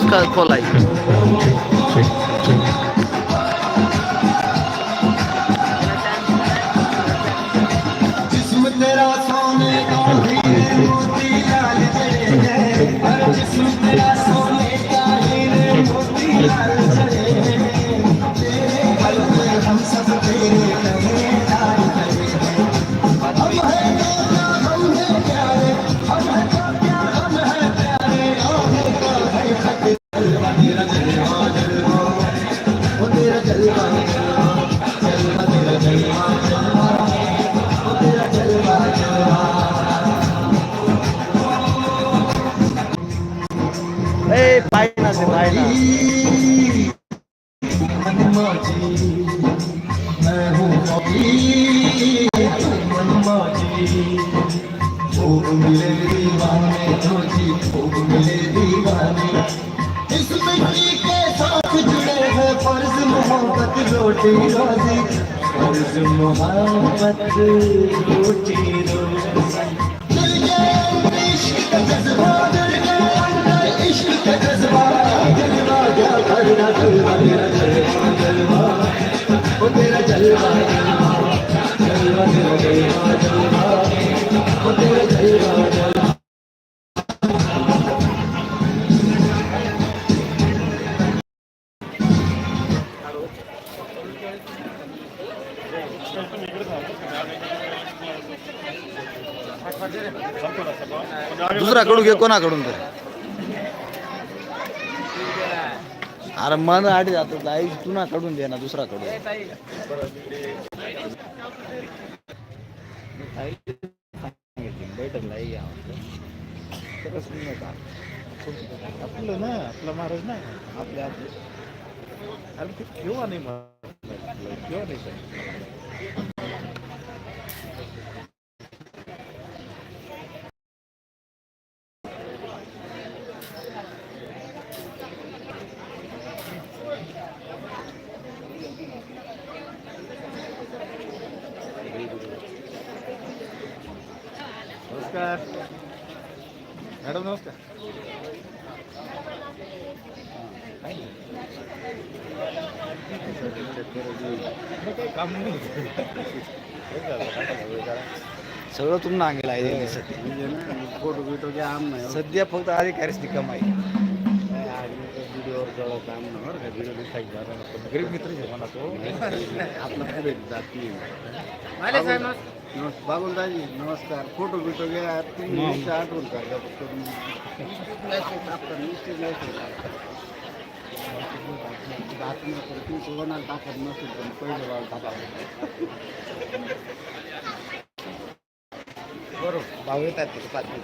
খোঁজ খোলাই दीवाने तो जी खूब मिले दीवाने इस मिट्टी के साथ जुड़े हैं फर्ज मोहब्बत रोटी रोजी फर्ज मोहब्बत रोटी रोजी क्या करना जलवा तेरा जलवा जलवा ओ तेरा जलवा जलवा जलवा तेरा जलवा जलवा ओ तेरा जलवा जलवा दुसऱ्याकडून घे कोणाकडून तर अरे मन आडी जातो ताई काढून दे ना दुसरा दुसराकडून आपलं ना आपला महाराज ना आपल्या अरे ते केव्हा नाही केव्हा नाही सांगितलं नमस्कार मॅडम नमस्कार मग काही काम नाही हे झालं, काय झालं, जरा. सगळं तुम्हाला अंगेला आहे सध्या. म्हणजे सध्या फक्त अधिकारीच कमाई. व्हिडिओवर जवळ काम नाही बरं का व्हिडिओ दिसायची जरा ना. पण गरीब मित्र आहे आपला बाबुलदाजी नमस्कार. फोटो बिटो घ्या. तुम्ही नुसतं आठवण करा फक्त રાતનું કરતું કોરોના તાકાત નથી પણ કોઈ જવાબ તાકાત બરો ભાવેતા તે પાછું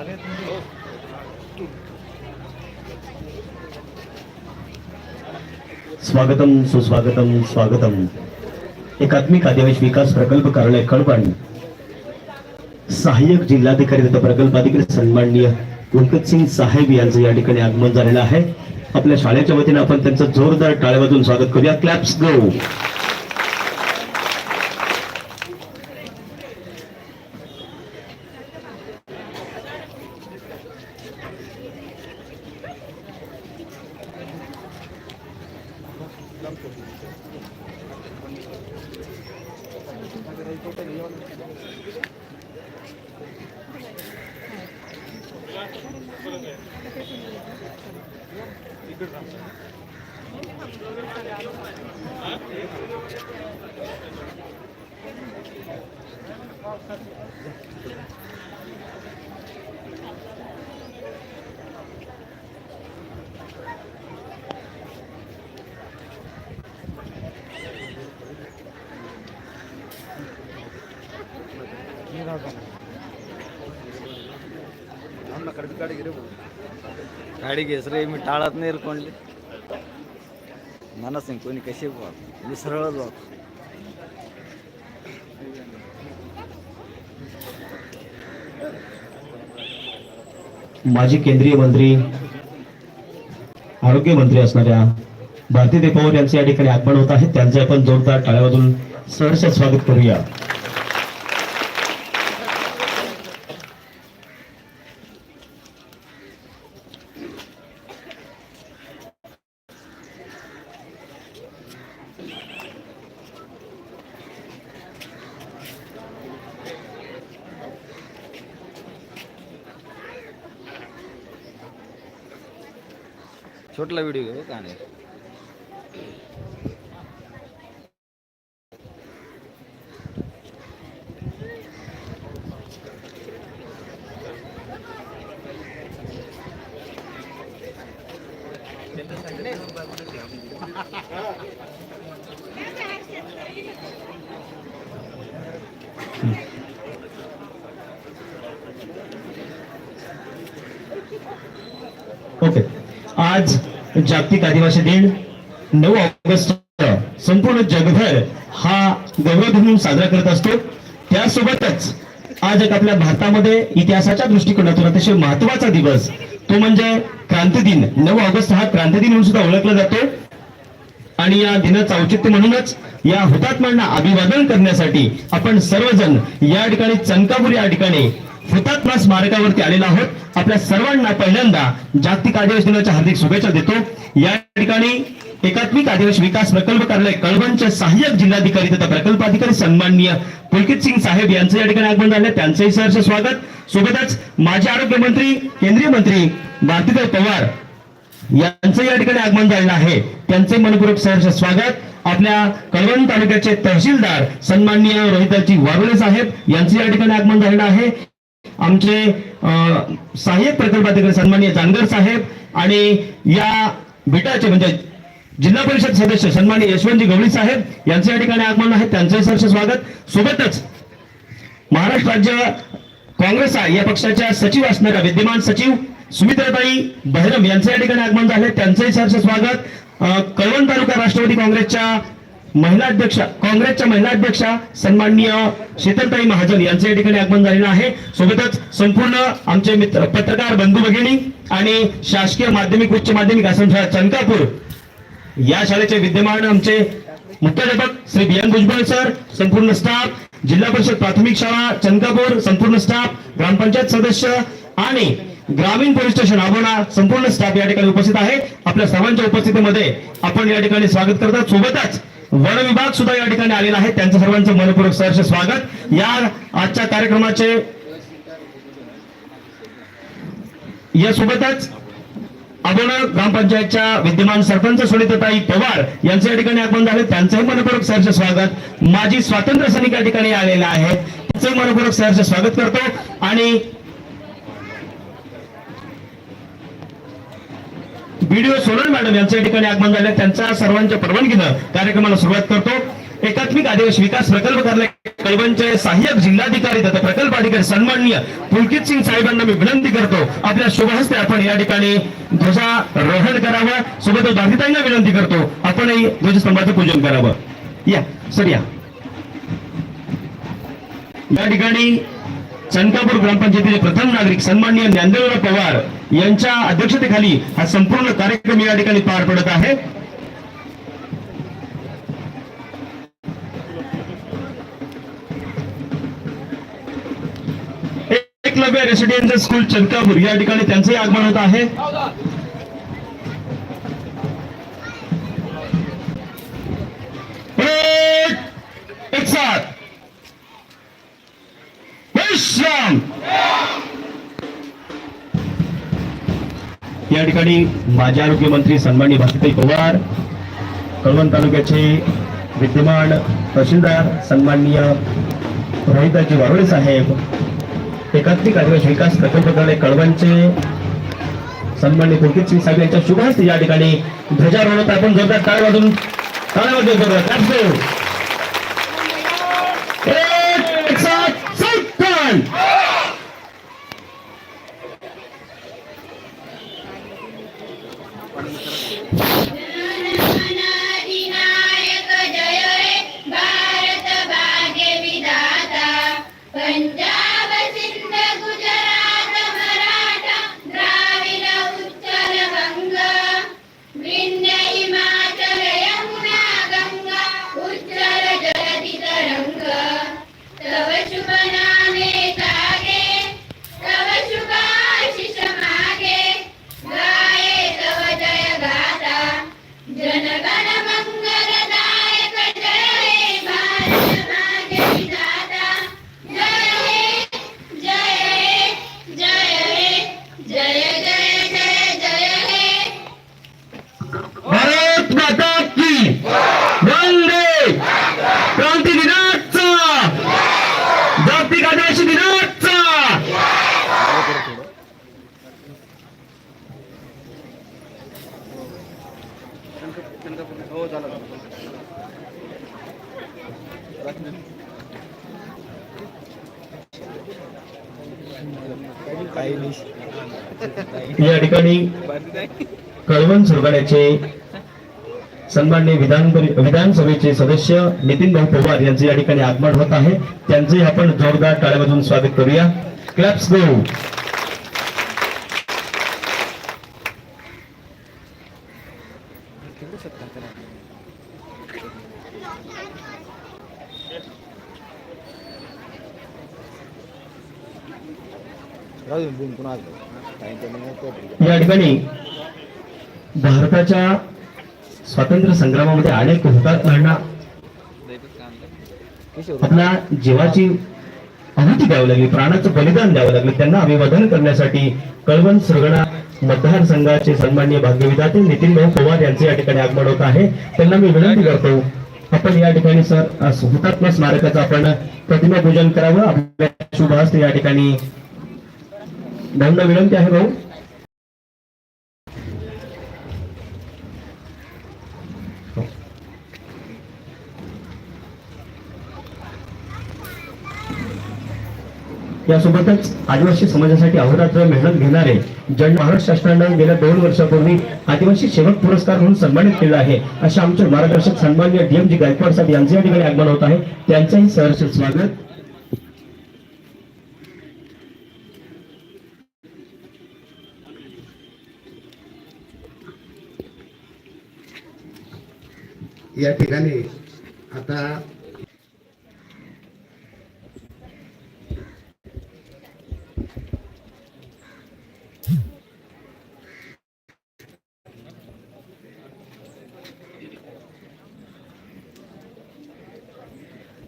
मिनिटं स्वागतम सुस्वागतम स्वागतम. एकात्मिक आदिवासी विकास प्रकल्प कार्यालय कळवण सहाय्यक जिल्हाधिकारी तथा प्रकल्प अधिकारी सन्माननीय गुलकत सिंग साहेब यांचं या ठिकाणी आगमन झालेलं आहे. आपल्या शाळेच्या वतीने आपण त्यांचं जोरदार टाळ्या वाजून स्वागत करूया. क्लॅप्स गो गाडी घेस रे मी टाळत नाही रे कोणली नाही कोणी कशी बघ. मी सरळच वाग माजी केंद्रीय मंत्री आरोग्य मंत्री असणाऱ्या भारतीय पवार यांचे या ठिकाणी आगमन होत आहे. त्यांचे आपण जोरदार टाळ्यामधून सहर्ष स्वागत करूया छोटला व्हिडिओ घेऊ का नाही ओके आज जागतिक आदिवासी दिन नऊ ऑगस्ट संपूर्ण जगभर हा गौरव म्हणून साजरा करत असतो. त्यासोबतच आज एक आपल्या भारतामध्ये इतिहासाच्या दृष्टिकोनातून अतिशय महत्त्वाचा दिवस तो म्हणजे क्रांती दिन. नऊ ऑगस्ट हा क्रांती दिन म्हणून सुद्धा ओळखला जातो. आणि या दिनाचं औचित्य म्हणूनच या हुतात्म्यांना अभिवादन करण्यासाठी आपण सर्वजण या ठिकाणी चनकापूर या ठिकाणी हुतात्मा स्मारकावरती आलेलो आहोत. आपल्या सर्वांना पहिल्यांदा जागतिक आदिवासी दिनाच्या हार्दिक शुभेच्छा देतो. या ठिकाणी एकात्मिक आदिवासी विकास प्रकल्प कार्यालय कळवणचे सहाय्यक जिल्हाधिकारी तथा प्रकल्प अधिकारी सन्माननीय पुलकित सिंग साहेब यांचं या ठिकाणी आगमन झालं. त्यांचंही सहर्ष स्वागत. सोबतच माजी आरोग्य मंत्री केंद्रीय मंत्री भारतीय पवार यांचं या ठिकाणी आगमन झालेलं आहे. त्यांचे मनपूर्वक सहर्ष स्वागत. आपल्या कळवण तालुक्याचे तहसीलदार सन्माननीय रोहितजी वारुळे साहेब यांचं या ठिकाणी आगमन झालेलं आहे. आमचे सहाय्यक प्रकल्प अधिकारी सन्मान्य जानगर साहेब आणि या बेटाचे म्हणजे जिल्हा परिषद सदस्य सन्मान्य यशवंतजी गवळी साहेब यांचं या ठिकाणी आगमन आहे. त्यांचंही सहर्ष स्वागत. सोबतच महाराष्ट्र राज्य काँग्रेस या पक्षाच्या सचिव असणाऱ्या विद्यमान सचिव सुमित्राताई बहिरम यांचं या ठिकाणी आगमन झाले त्यांचंही सहर्ष स्वागत. कळवण तालुका राष्ट्रवादी काँग्रेसच्या महिला अध्यक्षा काँग्रेसच्या महिला अध्यक्षा सन्माननीय शीतलताई महाजन यांचं या ठिकाणी आगमन झालेलं आहे. सोबतच संपूर्ण आमचे मित्र पत्रकार बंधू भगिनी आणि शासकीय माध्यमिक उच्च माध्यमिक आश्रमशाळा चनकापूर या शाळेचे विद्यमान आमचे मुख्याध्यापक Shri B N Bhujbal sir संपूर्ण स्टाफ जिल्हा परिषद प्राथमिक शाळा चंद्रपूर संपूर्ण स्टाफ ग्रामपंचायत सदस्य आणि ग्रामीण पोलीस स्टेशन आव्हाना संपूर्ण स्टाफ या ठिकाणी उपस्थित आहे. आपल्या सर्वांच्या उपस्थितीमध्ये आपण या ठिकाणी स्वागत करतात सोबतच वन विभाग सुद्धा या ठिकाणी आलेला आहे. त्यांचं सर्वांचं मनपूर्वक सहर्ष स्वागत. या आजच्या कार्यक्रमाचे यासोबतच अबोणा ग्रामपंचायतच्या विद्यमान सरपंच सुनीताताई पवार यांचं या ठिकाणी आगमन झाले. त्यांचंही मनपूर्वक सहर्ष स्वागत. माजी स्वातंत्र्य सैनिक या ठिकाणी आलेले आहेत. त्याचं मनपूर्वक सहर्ष स्वागत करतो. आणि व्हिडिओ सोनल मॅडम यांच्या ठिकाणी आगमन झालं. त्यांच्या सर्वांच्या परवानगीनं कार्यक्रमाला सुरुवात करतो. एकात्मिक आदिवास विकास प्रकल्प कार्यालय कळवणचे सहाय्यक जिल्हाधिकारी तथा प्रकल्प अधिकारी सन्माननीय पुलकित सिंग साहेबांना मी विनंती करतो. आपल्या शुभहस्ते आपण या ठिकाणी ध्वजारोहण करावं. सोबतच बाधितांना विनंती करतो. आपणही ध्वजस्तंभाचं पूजन करावं. या सर या. या ठिकाणी चनकापूर ग्रामपंचायतीचे प्रथम नागरिक सन्माननीय ज्ञानदेवराव पवार यांच्या अध्यक्षतेखाली हा संपूर्ण कार्यक्रम या ठिकाणी पार पडत आहे. एकलव्य रेसिडेन्शियल स्कूल चनकापूर या ठिकाणी त्यांचंही आगमन होत आहे. एक एक साथ. विश्राम. या ठिकाणी माजी आरोग्यमंत्री मंत्री भाषाताई पवार कळवण तालुक्याचे विद्यमान तहसीलदार सन्माननीय रोहिताजी वारोळे साहेब एकात्मिक आदिवासी विकास प्रकल्प प्रकारे कळवणचे सन्मान्य पुलकित सिंग साहेब यांच्या शुभ हस्ते या ठिकाणी ध्वजारोहणात आपण जोरदार टाळ वाजून टाळ्यामध्ये जोरदार कळवण सन्मान्य विधान विधानसभेचे सदस्य नितीन भाऊ पवार यांचे या ठिकाणी आगमन होत आहे त्यांचे आपण जोरदार टाळ्यामधून स्वागत करूया क्लॅप्स देऊ या ठिकाणी भारताच्या स्वातंत्र्य संग्रामामध्ये अनेक हुतात्म्यांना आपल्या जीवाची आहुती द्यावी लागली प्राणाचं बलिदान द्यावं लागलं. त्यांना अभिवादन करण्यासाठी कळवण सुरगणा मतदारसंघाचे सन्माननीय भाग्यविधाते नितीन भाऊ पवार यांचे या ठिकाणी आगमन होत आहे. त्यांना मी विनंती करतो आपण या ठिकाणी सर हुतात्मा स्मारकाचं आपण प्रतिमा पूजन करावं. आपल्या शुभ हस्ते या ठिकाणी भाऊंना विनंती आहे भाऊ. यासोबतच आदिवासी समाजासाठी अहोरात्र मेहनत घेणारे जन महाराष्ट्र शासनानं गेल्या दोन वर्षापूर्वी आदिवासी सेवक पुरस्कार म्हणून सन्मानित केलं आहे. अशा आमचे मार्गदर्शक सन्मान्य डीएमजी गायकवाड साहेब यांचे या ठिकाणी आगमन होत आहे. त्यांचंही सहर्ष स्वागत. या ठिकाणी आता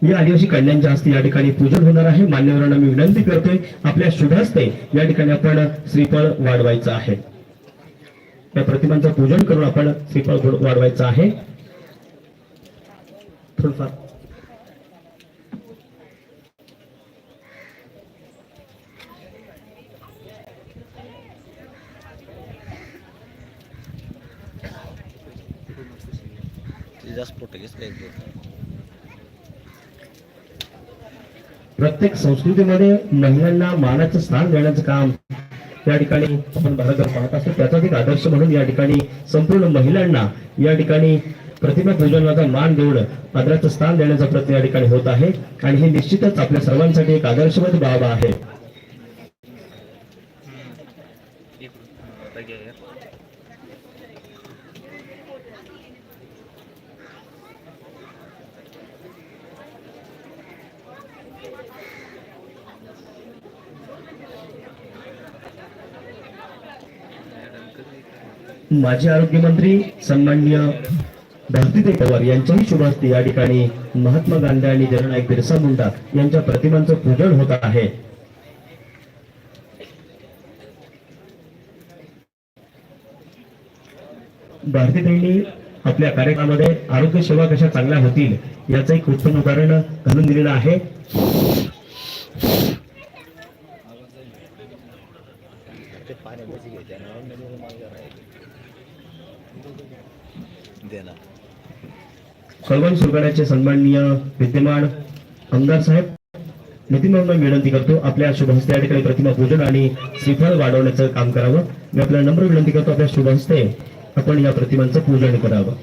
या आदिवासी कन्यांच्या हस्ते या ठिकाणी पूजन होणार आहे. मान्यवरांना मी विनंती करतोय आपल्या शुभ हस्ते या ठिकाणी आपण श्रीफळ वाढवायचं आहे. या प्रतिमांचं पूजन करून आपण श्रीफळ वाढवायचं आहे. थोडंफार. जास्त प्रोटेक्ट काय प्रत्येक संस्कृतीमध्ये महिलांना मानाचं स्थान देण्याचं काम या ठिकाणी आपण भारतात पाहत असतो. त्याचाच एक आदर्श म्हणून या ठिकाणी संपूर्ण महिलांना या ठिकाणी प्रतिमा पूजनाचा मान देऊन आदराचं स्थान देण्याचा प्रयत्न या ठिकाणी होत आहे. आणि हे निश्चितच आपल्या सर्वांसाठी एक आदर्शवत बाब आहे. माजी आरोग्य मंत्री सन्माननीय भारतीताई पवार यांच्याही शुभ हस्ते या ठिकाणी महात्मा गांधी आणि जननायक बिरसा मुंडा यांच्या प्रतिमांचं पूजन होत आहे. भारतीताईंनी आपल्या कार्यक्रमामध्ये आरोग्य सेवा कशा चांगल्या होतील याचं एक उत्तम उदाहरण घालून दिलेलं आहे ते पाण्याची घ्यायचे आणि ऑनलाईन मागे राहायचे. दे ना कळवण सुरगाड्याचे सन्माननीय विद्यमान आमदार साहेब नितीन भाऊंना विनंती करतो आपल्या शुभ हस्ते या ठिकाणी प्रतिमा पूजन आणि श्रीफळ वाढवण्याचं काम करावं. मी आपल्याला नम्र विनंती करतो आपल्या शुभ हस्ते आपण या प्रतिमांचं पूजन करावं.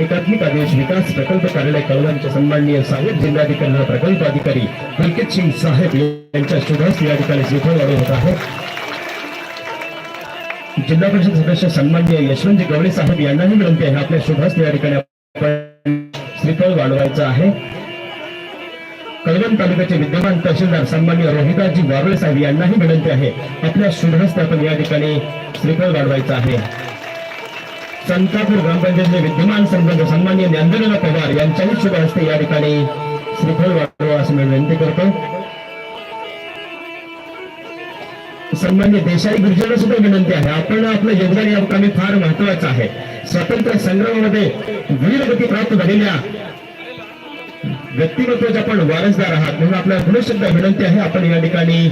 एकात्मिक आदेश विकास प्रकल्प कार्यालय कळवणचे सन्माननीय साहेब जिल्हाधिकारी प्रकल्प अधिकारी बलकित सिंग साहेब यांच्या शुभास या ठिकाणी स्वीकारले होत आहे जिल्हा परिषद सदस्य सन्माननीय यशवंतजी गवळे साहेब यांनाही विनंती आहे. आपल्या शुभास या ठिकाणी आपण श्रीफळ वाढवायचं आहे. कळवण तालुक्याचे विद्यमान तहसीलदार सन्मान्य रोहिदासजी वारळे साहेब यांनाही विनंती आहे. आपल्या शुभहस्ते आपण या ठिकाणी श्रीफळ वाढवायचं आहे. संतापूर ग्रामपंचायतीचे विद्यमान सरपंच सन्मान्य ज्ञानदेवला पवार यांच्याही शुभ हस्ते या ठिकाणी श्रीफळ वाढवा असं मी विनंती करतो. सन्मान्य देशाई गुरुजीला सुद्धा विनंती आहे. आपण आपलं योगदान या कामी फार महत्वाचं आहे. स्वातंत्र्य संग्रामामध्ये वीरगती प्राप्त झालेल्या व्यक्तिमत्वाचे आपण वारसदार आहात म्हणून आपल्याला पुन्हा सुद्धा विनंती आहे. आपण या ठिकाणी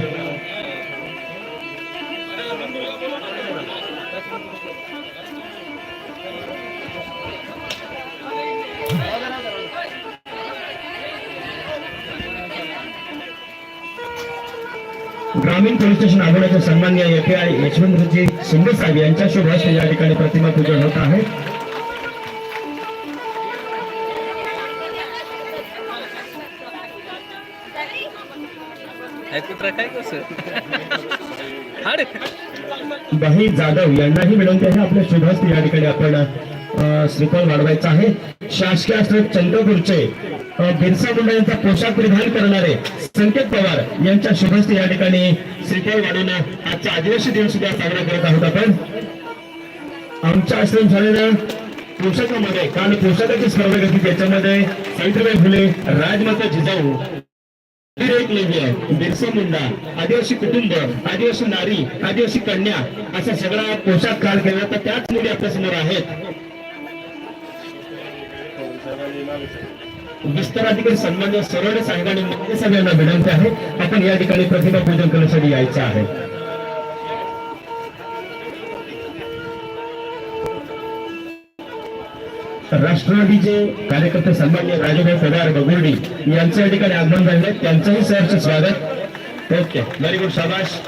ग्रामीण पोलीस स्टेशन आगोण्याचे सन्मान्य एफ आय यशवंतजी शिंदे साहेब यांच्या शुभ हस्ते या ठिकाणी प्रतिमा पूजन होत आहे. बाही जाधव यांनाही विनंती आहे. आपल्या शुभ हस्ते या ठिकाणी आपण श्रीफळ वाढवायचं आहे. शासकीय आश्रम चंद्रपूरचे बिरसा मुंडा यांचा पोशाख परिधान करणारे संकेत पवार यांच्या शुभ या ठिकाणी श्रीफळ वाढून आजचा आदिवासी दिन सुद्धा साजरा करत आहोत आपण. आमच्या आश्रम शाळेनं पोशाखामध्ये काल पोशाखाची स्पर्धा घेतली त्याच्यामध्ये सावित्रीबाई फुले राजमाता जिजाऊ बिरसा मुंडा आदिवासी कुटुंब आदिवासी नारी आदिवासी कन्या असा सगळा पोशाख काल केला. तर त्याच मुली आपल्यासमोर आहेत. विस्तार अधिकारी सन्मान्य सरळ साहेबांनी मुख्य सगळ्यांना विनंती आहे. आपण या ठिकाणी प्रतिभा पूजन करण्यासाठी यायचं आहे. राष्ट्रवादीचे कार्यकर्ते सन्मान्य राजूभाई पवार बगुर्डी यांचं या ठिकाणी आगमन झाले. त्यांचंही सरचं स्वागत. ओके व्हेरी गुड शाबाश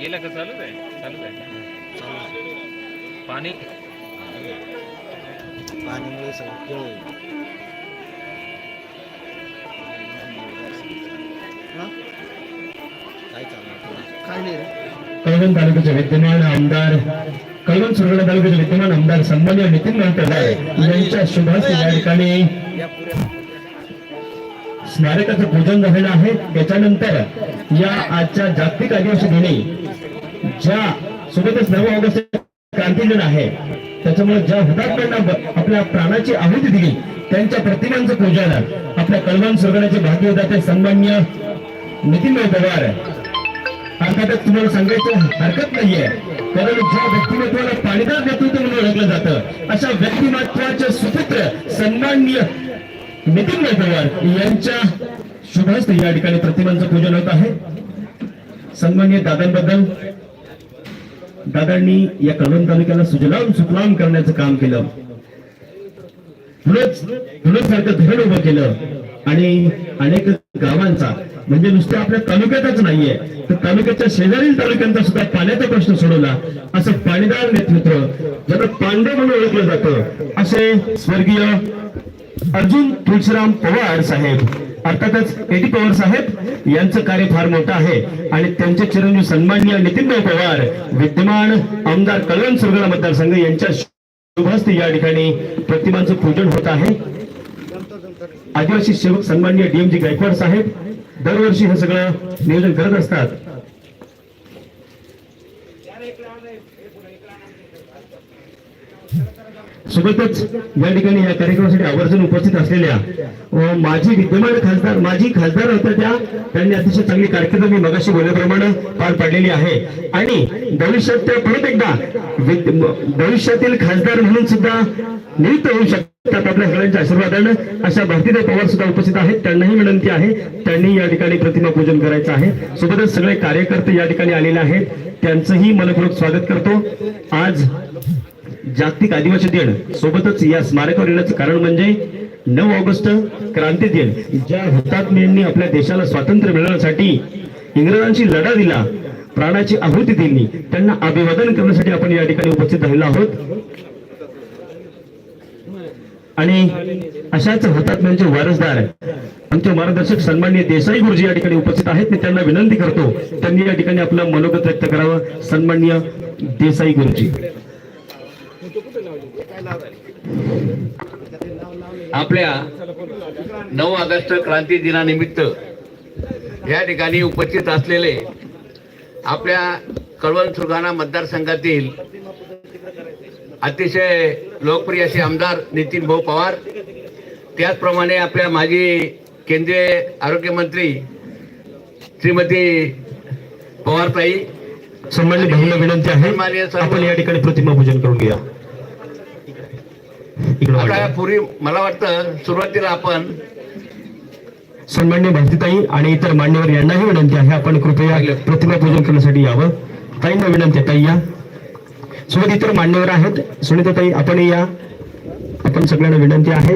गेला का? चालूच आहे. चालूच आहे. पाणी? पाणीमुळे सगळं. हा? काय नाही कळवण तालुक्याचे विद्यमान आमदार कळवण सुरगडा तालुक्याचे विद्यमान आमदार सन्मान्य नितीन पवार यांच्या शुभास या ठिकाणी स्मारकाचं पूजन झालेलं आहे. त्याच्यानंतर या आजच्या जागतिक आदिवासी दिनी ज्या सोबतच नऊ ऑगस्ट क्रांती दिन आहे त्याच्यामुळे ज्या हुतात्म्यांना आपल्या प्राणाची आहुती दिली त्यांच्या प्रतिमांचं पूजन आपल्या कळवण सुरगण्याचे भाग्यविधाते सन्मान्य नितीनभाई पवार अर्थातच तुम्हाला सांगायचं हरकत नाहीये. कारण ज्या व्यक्तिमत्वाला पाणीदार नेतृत्व म्हणून ओळखलं जातं. अशा व्यक्तिमत्वाचे सुपुत्र सन्मान्य नितीनभाई पवार यांच्या शुभहस्ते या ठिकाणी प्रतिमांचं पूजन होत आहे. सन्मान्य दादांबद्दल दादांनी या कळवण तालुक्याला सुजलाम सुफलाम करण्याचं काम केलं. सारखं धरण उभं केलं. आणि अनेक गावांचा म्हणजे नुसतं आपल्या तालुक्यातच नाहीये तर तालुक्याच्या शेजारील तालुक्यांचा सुद्धा पाण्याचा प्रश्न सोडवला. असं पाणीदार नेतृत्व ज्याला पांडे म्हणून ओळखलं जातं असे स्वर्गीय अर्जुन तुळशीराम पवार साहेब. अर्थातच एटी पवार साहेब यांचं कार्य फार मोठं आहे. आणि त्यांचे चिरंजीव सन्माननीय नितीनभाई पवार विद्यमान आमदार कल्याण सुरगडा मतदारसंघ यांच्या शुभहस्ते या ठिकाणी प्रतिमांचं पूजन होत आहे. आदिवासी सेवक सन्माननीय डीएमजी गायकवाड साहेब दरवर्षी हे सगळं नियोजन करत असतात. सोबतच या ठिकाणी या कार्यक्रमासाठी आवर्जून उपस्थित असलेल्या माझी माजी विद्यमान खासदार माजी खासदार होत्या त्या त्यांनी अतिशय चांगली कारकीर्द मी मगाशी बोलल्याप्रमाणे पार पाडलेली आहे. आणि भविष्यात त्या परत एकदा भविष्यातील खासदार म्हणून सुद्धा नियुक्त होऊ शकतात आपल्या सगळ्यांच्या आशीर्वादानं. अशा भारतीय पवार सुद्धा उपस्थित आहेत. त्यांनाही विनंती आहे त्यांनी या ठिकाणी प्रतिमा पूजन करायचं आहे. सोबतच सगळे कार्यकर्ते या ठिकाणी आलेले आहेत. त्यांचंही मनपूर्वक स्वागत करतो. आज जागतिक आदिवासी दिन. सोबतच या स्मारकावर येण्याचं कारण म्हणजे नऊ ऑगस्ट क्रांती दिन. ज्या हुतात्म्यांनी आपल्या देशाला स्वातंत्र्य मिळवण्यासाठी इंग्रजांशी लढा दिला प्राणाची आहुती दिली त्यांना अभिवादन करण्यासाठी आपण या ठिकाणी उपस्थित राहिलो आहोत. आणि अशाच हुतात्म्यांचे वारसदार आमचे मार्गदर्शक सन्माननीय देसाई गुरुजी या ठिकाणी उपस्थित आहेत. मी त्यांना विनंती करतो त्यांनी या ठिकाणी आपलं मनोगत व्यक्त करावं. सन्माननीय देसाई गुरुजी. आपल्या नऊ ऑगस्ट क्रांती दिनानिमित्त या ठिकाणी उपस्थित असलेले आपल्या कळवण सुरगाणा मतदारसंघातील अतिशय लोकप्रिय असे आमदार नितीन भाऊ पवार त्याचप्रमाणे आपल्या माजी केंद्रीय आरोग्यमंत्री श्रीमती पवारताई. सन्मान्य भाऊंना विनंती आहे. आपण या ठिकाणी प्रतिमा पूजन करून घ्या आता. पूर्वी मला वाटतं सुरुवातीला आपण सन्मान्य भारतीताई आणि इतर मान्यवर यांनाही विनंती आहे. आपण कृपया प्रतिमा पूजन करण्यासाठी यावं. ताईंना विनंती आहे. ताई या. सोबत इतर मान्यवर आहेत. सुनीताताई आपण या. आपण सगळ्यांना विनंती आहे.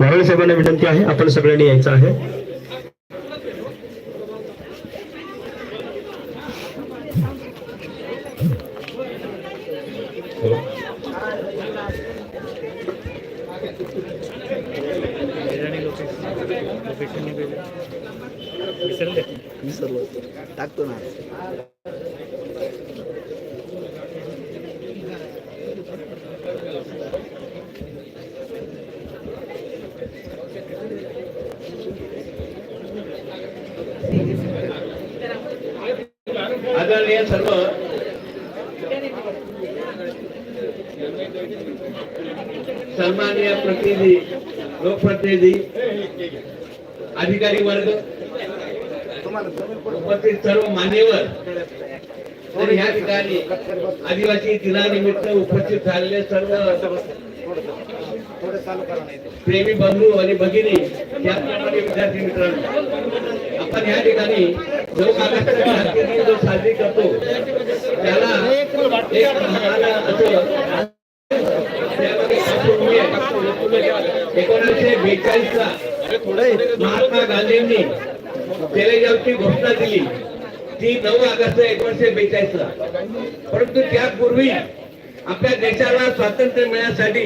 वारळे साहेबांना विनंती आहे. आपण सगळ्यांनी यायचं आहे. పెట్టిన మిసర్లే మిసర్లు తాకుతున్నాను ಅದರಲ್ಲಿ ಸ್ವಲ್ಪ ಸನ್ಮಾನ್ಯ ಪ್ರತಿನಿಧಿ ಲೋಕಪ್ರತಿನಿಧಿ अधिकारी वर्ग उपस्थित सर्व मान्यवर तर या ठिकाणी आदिवासी दिनानिमित्त उपस्थित झालेले सर्व प्रेमी बंधू आणि भगिनी त्याचप्रमाणे विद्यार्थी मित्रांनो आपण या ठिकाणी जो ऑगस्ट दिन जो साजरी करतो त्याला एक असं एकोणीसशे बेचाळीस ला महात्मा गांधींनी सेलेजावची घोषणा दिली. ती नऊ ऑगस्ट एकोणीसशे बेचाळीस ला परंतु त्यापूर्वी आपल्या देशाला स्वातंत्र्य मिळण्यासाठी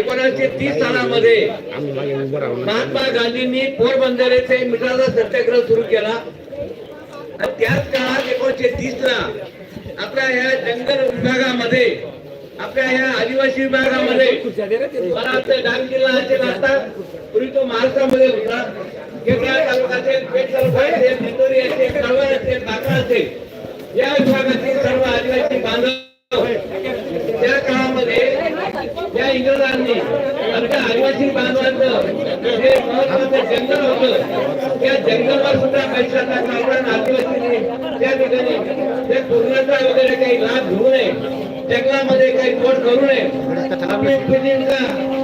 एकोणीसशे तीस सालामध्ये महात्मा गांधींनी पोरबंदर येथे मिठाचा सत्याग्रह सुरू केला. त्याच काळात एकोणीसशे तीस ला आपल्या ह्या जंगल विभागामध्ये आपल्या या आदिवासी विभागामध्ये मला वाटतं डांग जिल्हा असेल आता पूर्वी तो महाराष्ट्रामध्ये होता. केकळा तालुका असेल पेठ तालुका असेल नितोरी असेल कळवण असेल बाकरा असेल. या विभागातील सर्व आदिवासी बांधव त्या काळामध्ये या इंग्रजांनी आमच्या आदिवासी बांधवांचं जे महत्वाचं जंगल होतं त्या जंगलवर सुद्धा पैशाचा कारण आदिवासींनी त्या ठिकाणी त्या पूर्णता वगैरे काही लाभ घेऊ जंगलामध्ये काही तोड करू नये.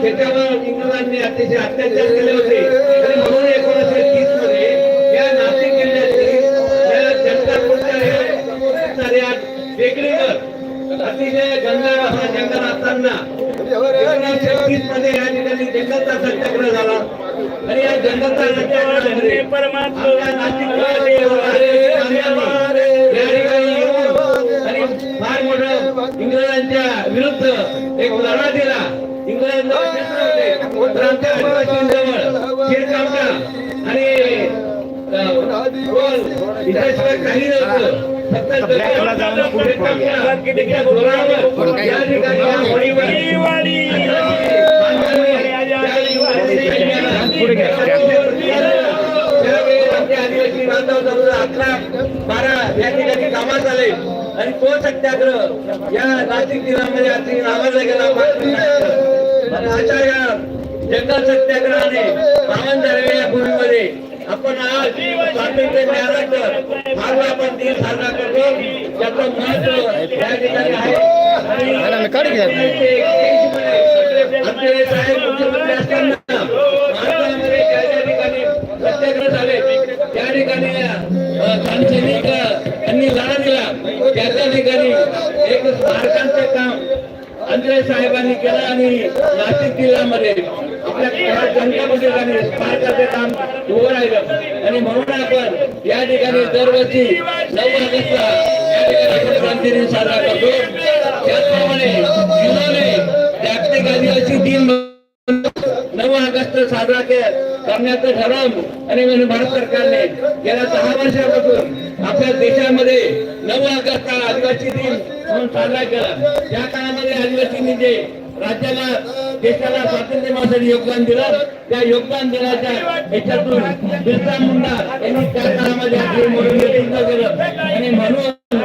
त्याच्यावर इंग्रजांनी अतिशय अत्याचार केले होते. आदिवासी बांधव जवळ अकरा बारा या ठिकाणी कामात आले आणि तो सत्याग्रह या नाशिक जिल्ह्यामध्ये अति नावाजला गेला अशा या जंगल सत्याग्रहाने पावन झालेल्या भूमीमध्ये आपण आज स्वातंत्र्य मिळाल्यानंतर मार्ग आपण दिन साजरा करतो त्याचं महत्त्व या ठिकाणी आहे साहेब मुख्यमंत्री असताना महाराष्ट्रामध्ये ज्या ज्या ठिकाणी सत्याग्रह झाले त्या ठिकाणी अ, यांनी लढा दिला त्या त्या ठिकाणी एक स्मारकांचं काम अंजय साहेबांनी केलं आणि नाशिक जिल्ह्यामध्ये आपल्या जनतेमध्ये ठिकाणी स्मारकाचे काम उभं राहिलं. आणि म्हणून आपण या ठिकाणी दरवर्षी नऊ ऑगस्टला या ठिकाणी आपण क्रांती दिन साजरा करतो. त्याचप्रमाणे युनोने जागतिक आदिवासी दिन नऊ ऑगस्ट साजरा के- करण्याचं ठरवलं आणि म्हणून भारत सरकारने गेल्या दहा वर्षापासून आपल्या देशामध्ये नऊ ऑगस्ट आदिवासी दिन म्हणून साजरा केला. त्या काळामध्ये आदिवासींनी जे म्हणजे राज्याला देशाला स्वातंत्र्य मिळवण्यासाठी योगदान दिलं. त्या योगदान दिनाच्या याच्यातून बिरसा मुंडा यांनी त्या काळामध्ये आपले मोठे केलं. आणि म्हणून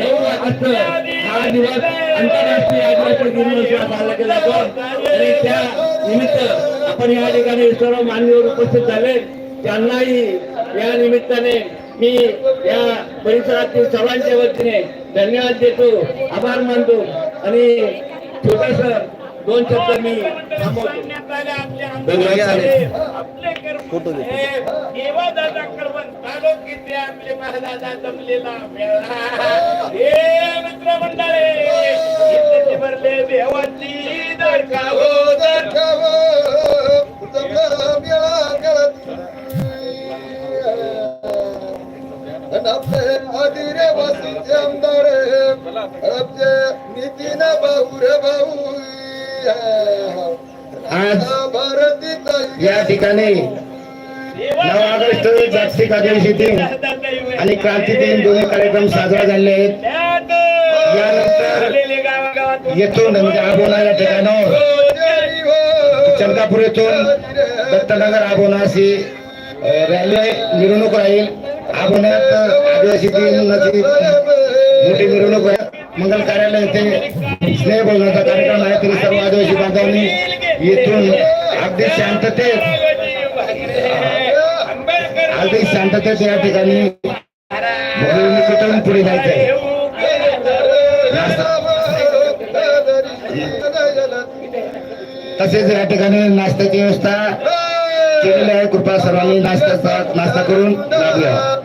नऊ ऑगस्ट हा दिवस आंतरराष्ट्रीय आदिवासी दिन म्हणून साजरा केला जातो. आणि त्या निमित्त आपण या ठिकाणी सर्व मान्यवर उपस्थित झाले. त्यांनाही या निमित्ताने मी या परिसरातील सर्वांच्या वतीने धन्यवाद देतो आभार मानतो आणि छोटस दोन शब्द मी थांबवतो. फोटो देवादादा कडवण आपले महादादा जमलेला मेळा. हे मित्र मंडळे भरले देवाची दडका हो दडका आज या ठिकाणी नऊ ऑगस्ट जागतिक आदिवासी दिन आणि क्रांती दिन दोन्ही कार्यक्रम साजरा झाले आहेत. यानंतर येथून म्हणजे आबोना या ठिकाणावर चंद्रापूर येथून दत्तनगर आबोना अशी रॅली मिरवणूक राहील. आबोण्यात आदिवासी दिनाची मोठी मिरवणूक आहे. मंगल कार्यालय येथे स्नेह बोलण्याचा कार्यक्रम आहे. तरी सर्व आदिवासी बांधवांनी येथून अगदी शांततेत अगदी शांततेत या ठिकाणी भूमिकेतून पुढे जायचंय. तसेच या ठिकाणी नाश्त्याची व्यवस्था केलेली आहे. कृपया सर्वांनी नाश्त्याचा नाश्ता करून लाभ घ्यावा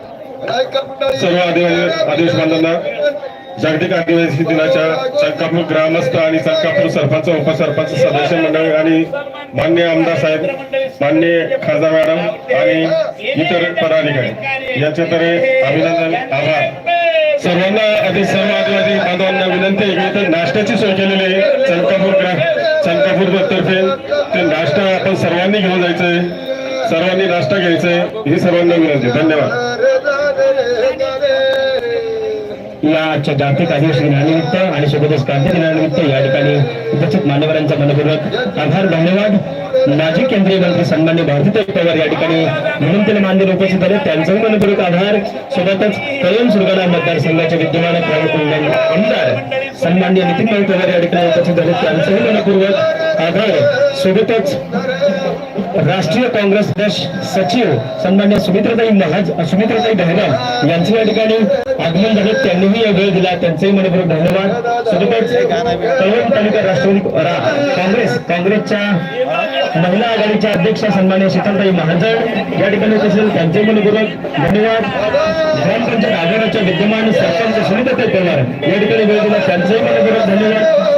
सर्व आदिवासी बांधवांना जागतिक आदिवासी दिनाच्या चंकापूर ग्रामस्थ आणि चंकापूर सरपंच उपसरपंच सदस्य मंडळ आणि मान्य आमदार साहेब मान्य खासदार मॅडम आणि इतर पदाधिकारी यांच्यातर्फे अभिनंदन आभार. सर्वांना आधी सर्व आदिवासी बांधवांना विनंती आहे की नाश्त्याची सोय केलेली आहे. चंकापूर ग्राम चंकापूर तर्फे ते नाश्ता आपण सर्वांनी घेऊन जायचंय. सर्वांनी नाश्ता घ्यायचंय. ही सर्वांना विनंती धन्यवाद. या आजच्या जागतिक आदिवासी दिनानिमित्त आणि सोबतच क्रांती दिनानिमित्त या ठिकाणी उपस्थित मान्यवरांचा मनपूर्वक आभार धन्यवाद. माजी केंद्रीय मंत्री सन्मान्य भारतीय पवार या ठिकाणी म्हणून त्याला मान्य उपस्थित आले त्यांचाही मनपूर्वक आभार. सोबतच कळम सुरगाणा मतदारसंघाचे विद्यमान आमदार सन्मान्य नितीन भाई पवार या ठिकाणी उपस्थित झाले. त्यांचाही मनपूर्वक आभार. सोबतच राष्ट्रीय काँग्रेस प्रदेश सचिव सन्मान्य सुमित्रताई महाज सुमित्रताई डहरा यांचे या ठिकाणी आगमन झाले. त्यांनीही या वेळ दिला. त्यांचेही मनपूर्वक धन्यवाद. सोबतच कळवण तालुका राष्ट्रवादी काँग्रेस काँग्रेसच्या महिला आघाडीच्या अध्यक्षा सन्मान्य शीतलताई महाजन या ठिकाणी उपस्थित त्यांचे मनपूर्वक धन्यवाद. ग्रामपंचायत आघाडीच्या विद्यमान सरपंच सुमित्राताई पवार या ठिकाणी वेळ दिला. त्यांचेही मनपूर्वक धन्यवाद.